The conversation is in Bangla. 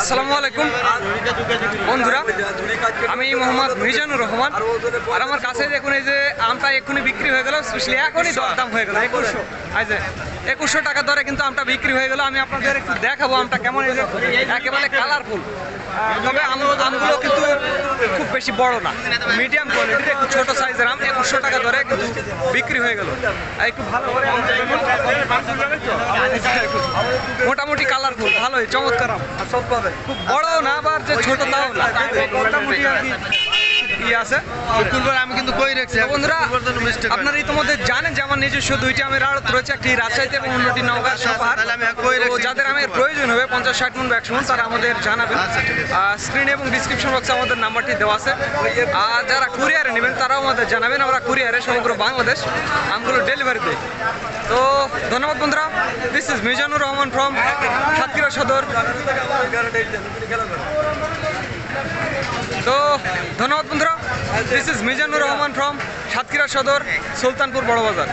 আসসালামু আলাইকুম। বন্ধুরা আমি মোহাম্মদ মিজানুর রহমান। আর আমার কাছে দেখুন এই যে আমটা এক্ষুনি বিক্রি হয়ে গেল স্পেশালি এখনই দরদাম হয়ে গেল। একুশশো। এই একুশশো টাকা দরে কিন্তু আমটা বিক্রি হয়ে গেল। আমি আপনাদের একটু দেখাবো আমটা কেমন এই যে একেবারে কালারফুল তবে আম আমগুলো কিন্তু খুব বেশি বড় না মিডিয়াম কোয়ালিটির একটু ছোট সাইজের আম। একুশশো টাকা কিন্তু বিক্রি হয়ে গেল। একটু ভালো করে। মোটামুটি কালারফুল ভালোই চমৎকার খুব বড়ও না আবার যে ছোট তাও না। মোটামুটি আর কি। ইয়ে আছে? আমি কিন্তু কই রাখছি বন্ধুরা শুক্রবার জন্য মিস্টেক আপনারা ইতিমধ্যে জানেন যে আমার নিজস্ব দুইটি আমের আড়ত রয়েছে একটি রাজশাহীতে এবং অন্যটি নওগাঁ আচ্ছা, সাপাহার যাদের আমের প্রয়োজন হবে পঞ্চাশ ষাট মন বা একশো মন তারা আমাদের জানাবেন। আচ্ছা। স্ক্রিন এবং ডিসক্রিপশন বক্সে আমাদের নাম্বারটি দেওয়া আছে। আর যারা নেবেন, তারাও আমাদের জানাবেন। আমরা কুরিয়ারে সমগ্র বাংলাদেশ আমগুলো ডেলিভারি দিই। তো ধন্যবাদ বন্ধুরা। This is Mizanur Rahman from Satkhira Sadar. তো ধন্যবাদ বন্ধুরা। This is Mizanur Rahman from Satkhira Sadar, Sultanpur Barabazar